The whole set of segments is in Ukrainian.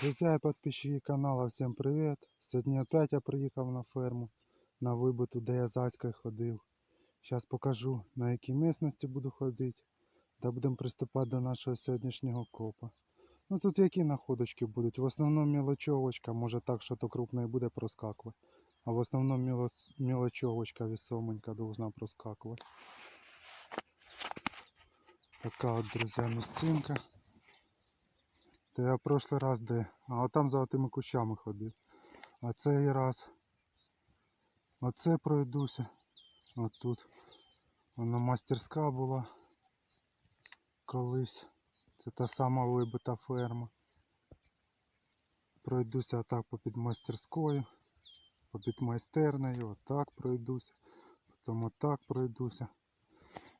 Друзья и подписчики канала, всем привет! Сьогодні опять я приїхав на ферму на вибиту, де я з Аською ходив. Зараз покажу на якій місності буду ходити, та будемо приступати до нашого сьогоднішнього копа. Ну тут які находочки будуть? В основному мілочовочка, може так, що то крупне буде проскакувати. А в основному мілочовочка весомонька должна проскакувати. Така от, друзі, місцинка. То я в прошлый раз де. А там за тими кущами ходив. А цей раз. Оце пройдуся. Отут. Воно мастерська була. Колись. Це та сама вибита ферма. Пройдуся отак попід мастерською. Попід майстернею. Отак пройдуся. Потім отак пройдуся.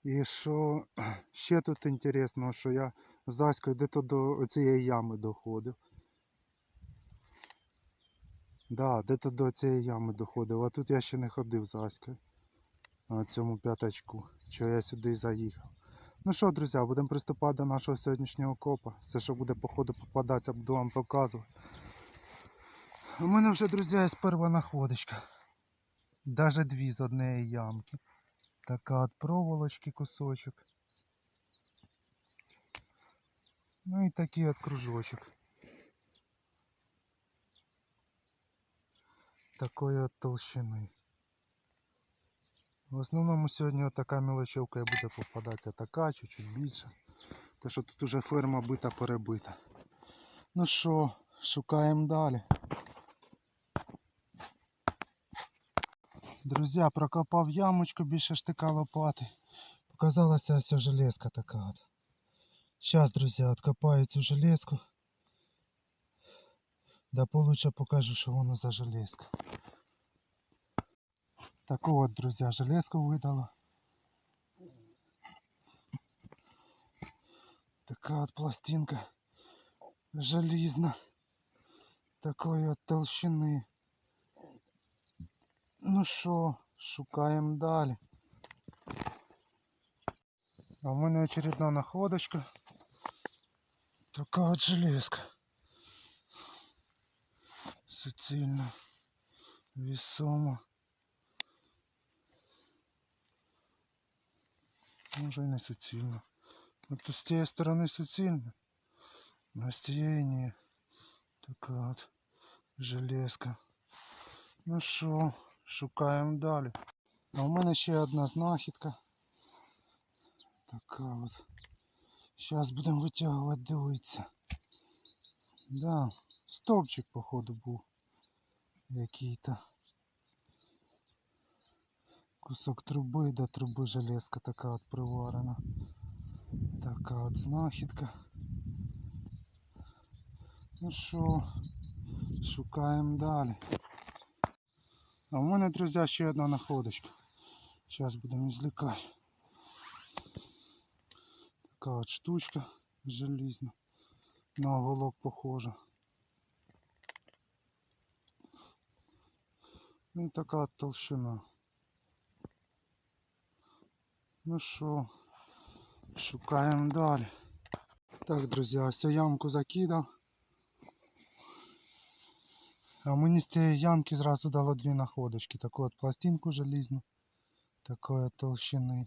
І що ще тут інтересно, що я з Аською де-то до цієї ями доходив. Да, де-то до цієї ями доходив, а тут я ще не ходив з Аською. На цьому п'ятачку, що я сюди заїхав. Ну що, друзі, будемо приступати до нашого сьогоднішнього копа. Все, що буде по ходу попадатися, буду вам показувати. У мене вже, друзі, є перша находочка. Даже дві з однієї ямки. Така от проволочки кусочок. Ну і такий от кружочок. Такої от толщини. В основному сьогодні така мелочевка і буде попадатися, така, чуть-чуть більше. Те, що тут уже ферма бита перебита. Ну що, шукаємо далі. Друзі, прокопав ямочку більше штика лопати. Показалася ось железка така от. Сейчас, друзі, откопаю цю железку. Да получше покажу, що воно за железка. Таку от, друзі, железку видала. Така от пластинка желізна. Такої от толщини. Ну що, шукаємо далі. А в мене очередна находочка. Така от железка. Суцільна. Весома. Може і не суцільна. Ну то з тієї сторони суцільна. А з тієї ні. Така от железка. Ну що, Шукаємо далі. А у мене ще одна знахідка. Така от. Зараз будемо витягувати, дивитися. Да, стовпчик, походу, був. Який-то. Кусок труби, до труби железка така от приварена. Така от знахідка. Ну що, шукаємо далі. А в мене, друзі, ще одна находочка. Зараз будемо извлекати. Така от штучка желізна. На оголок похожа. Ну і така от толщина. Ну що, шукаємо далі. Так, друзі, ось я ямку закидав. А мені з цієї ямки зразу дало дві находочки. Таку от пластинку желізну, такої толщини.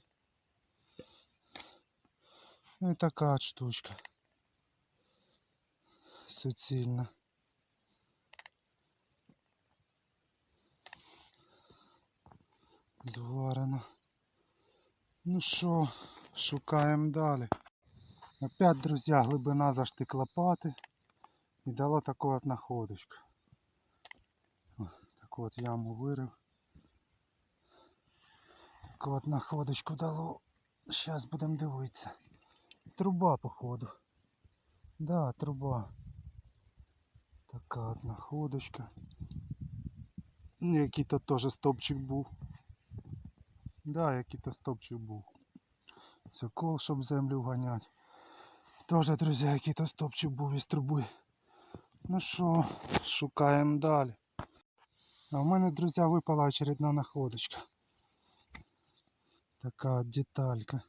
Ну і така от штучка. Суцільна. Зварена. Ну що, шукаємо далі. Опять, друзі, глибина за штик лопати. І дало таку от находочку. О, Таку от яму вирив. Таку от находочку дало. Зараз будемо дивитися. Труба, походу. Да, труба. Така от находочка. Ну, Який-то теж стопчик був. Да, який-то стопчик був. Це кол, щоб землю вганять. Тоже, друзі, який-то стопчик був із труби. Ну що, шукаємо далі. А в мене, друзі, випала очередна находочка. Така от деталька.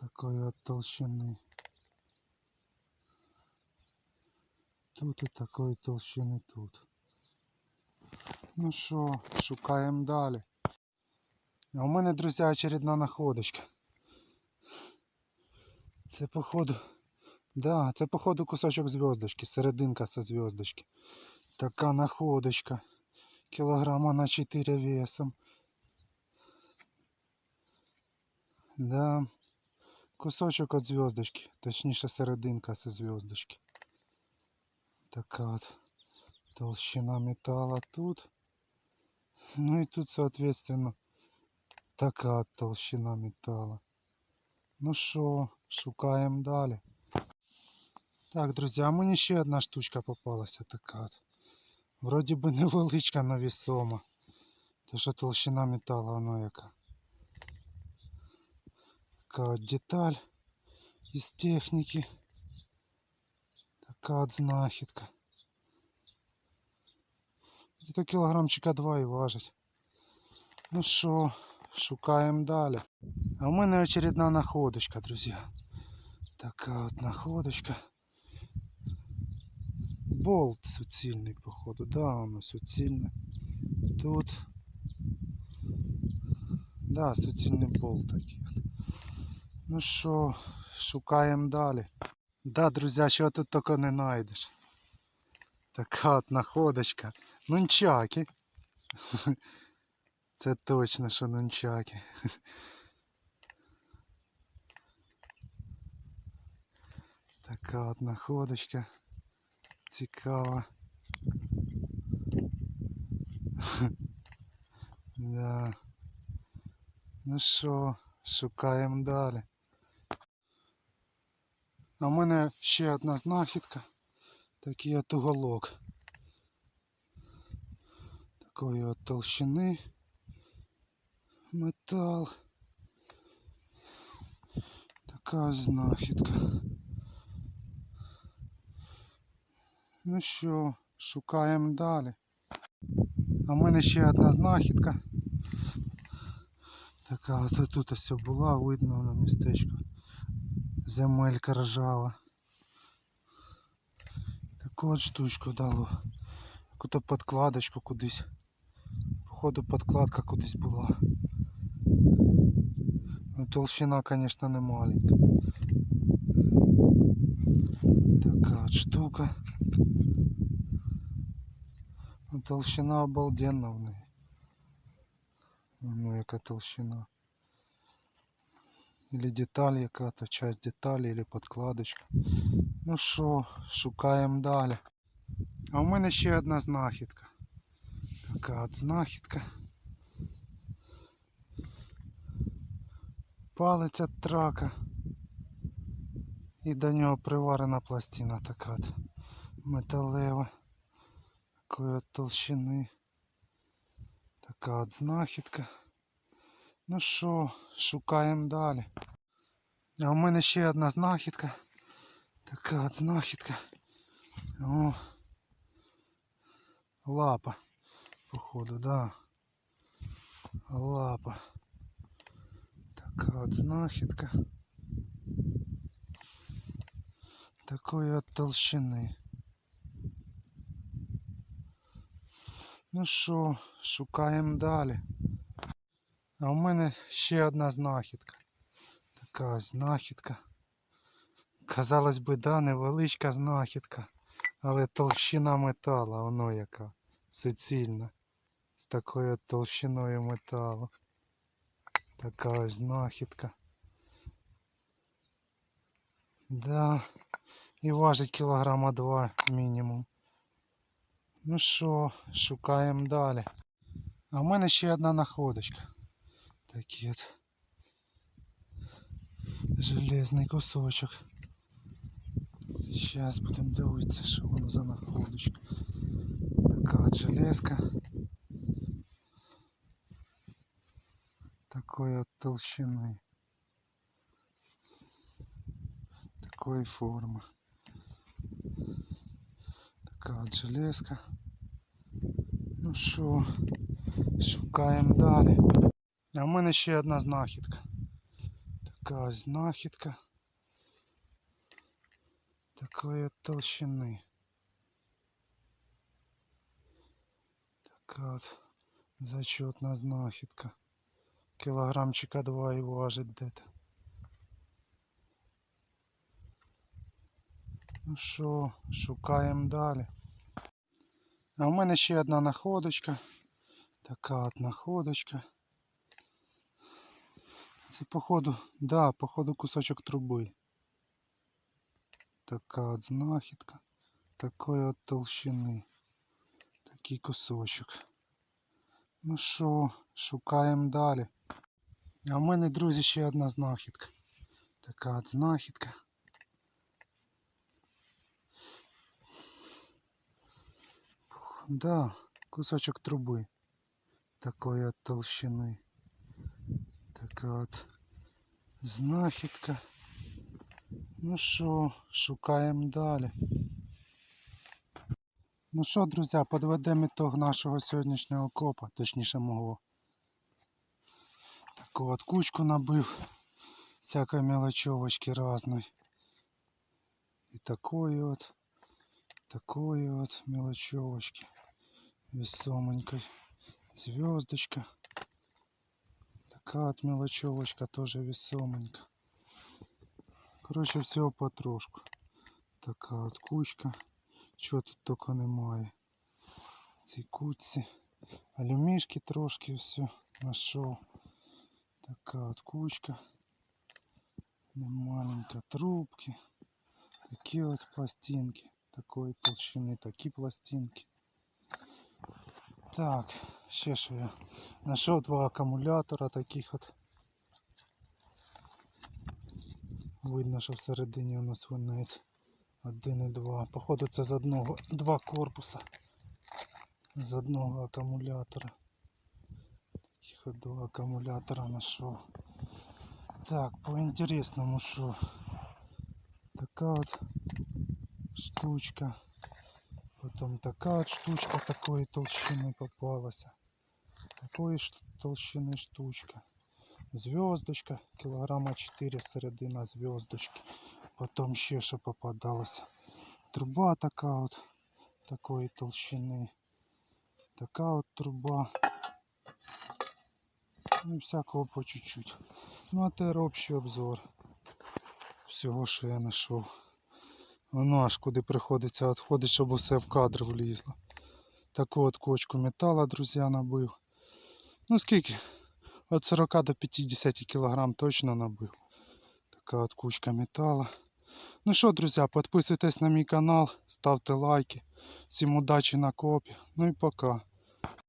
Такої от толщини. Тут і такої толщини тут. Ну що, шукаємо далі. А у мене, друзі, очередна находочка. Це походу. Да, це походу кусочок зв'язочки, серединка со зв'язочки. Така находочка. Кілограма на 4 весом. Да. Кусочок от зв'язочки, точніше серединка со зв'язочки. Така от толщина металла тут. Ну и тут, соответственно, така от толщина металла. Ну що, шукаємо далі. Так, друзі, а мені ще одна штучка попалася така. Вроді би невеличка, но весома. То що толщина металла, воно яка. Така от деталь із техніки. Така от знахідка. Где-то кілограмчика два і важить. Ну що, шукаємо далі. А у мене очередна находочка, друзі. Така от находочка. Болт суцільний, походу. Да, воно суцільне. Тут. Да, суцільний болт такий. Ну що, шукаємо далі. Да, друзі, що тут тільки не знайдеш. Така от находочка. Нунчаки. Це точно, що нунчаки. Така от находочка. Цікава. Да. Ну що, шукаємо далі. А в мене ще одна знахідка. Такий от уголок. Такої от толщини. Метал. Така знахідка. Ну що, шукаємо далі. А в мене ще одна знахідка. Така от тут ось була, видно на містечко. Земелька ржава. Таку от штучку дало. Яку-то подкладочку кудись. Походу подкладка кудись була. Ну, толщина, конечно, не маленька. Така от штука. Ну, толщина обалденна в неї. Ну, яка толщина. Или деталь яка-то, часть деталі, или подкладочка. Ну що, шукаємо далі. А у мене ще одна знахідка. Така от знахідка. Палець від трака. І до нього приварена пластина така от металева. Такої от толщини. Така от знахідка. Ну що, шукаємо далі. А у мене ще одна знахідка. Така от знахідка. О, лапа, походу, да. Лапа. Така от знахідка. Такої от толщини. Ну що, шукаємо далі. А у мене ще одна знахідка. Така знахідка. Казалось би, да, невеличка знахідка. Але толщина метала, воно яка суцільна. З такою толщиною металу. Така ось знахідка. Да. І важить кілограма два мінімум. Ну що, шукаємо далі. А в мене ще одна находочка. Такий от железний кусочок. Сейчас будемо дивитися, що воно за находочка. Така от железка. Такої от толщини. Такої форми. Така от железка. Ну що, шукаємо далі. А в мене ще одна знахідка. Така ось знахідка. Такої от толщини. Така от зачетна знахідка. Кілограмчика два і важить де-то. Ну що, шукаємо далі. А в мене ще одна находочка. Така от находочка. Це походу, да, походу кусочок труби. Така от знахідка. Такої от толщини. Такий кусочок. Ну що, шукаємо далі. А в мене, друзі, ще одна знахідка. Така от знахідка. Да, кусочок труби. Такої от толщини. Така от знахідка. Ну що, шукаємо далі. Ну що, друзі, підведемо ітог нашого сьогоднішнього копа, точніше мого. Таку от кучку набив всякой мелочевочки разной. И такой вот, такой вот мелочевочки. Весомонькой. Звездочка. Такая вот мелочевочка тоже весомонька. Короче, всього потрошку. Така от кучка. Чого тут тільки немає. В цій кучці. Алюмішки трошки все знайшов. Така от кучка. Немаленька трубки. Такі от пластинки. Такої толщини, такі пластинки. Так, ще що я знайшов два акумулятора таких от. Видно, що всередині у нас свинець. Один і два. Походу це з одного два корпуса. З одного акумулятора. Таких от два акумулятора знайшов. Так, по інтересному що. Така от штучка. Потом така от штучка такої толщини попалася. Такої ж толщини штучка. Звездочка, кілограма 4 середина звездочки. Потім ще що попадалося. Труба така от такої толщини. Така от труба. Ну всякого по чуть-чуть. Ну а тепер общий обзор всього, що я знайшов. Воно аж куди приходиться відходить, щоб усе в кадр влізло. Таку от кочку металу, друзі, набив. Ну скільки? От 40 до 50 кг точно набив. Така от кучка металу. Ну що, друзі, підписуйтесь на мій канал, ставте лайки. Всім удачі на копі. Ну і пока.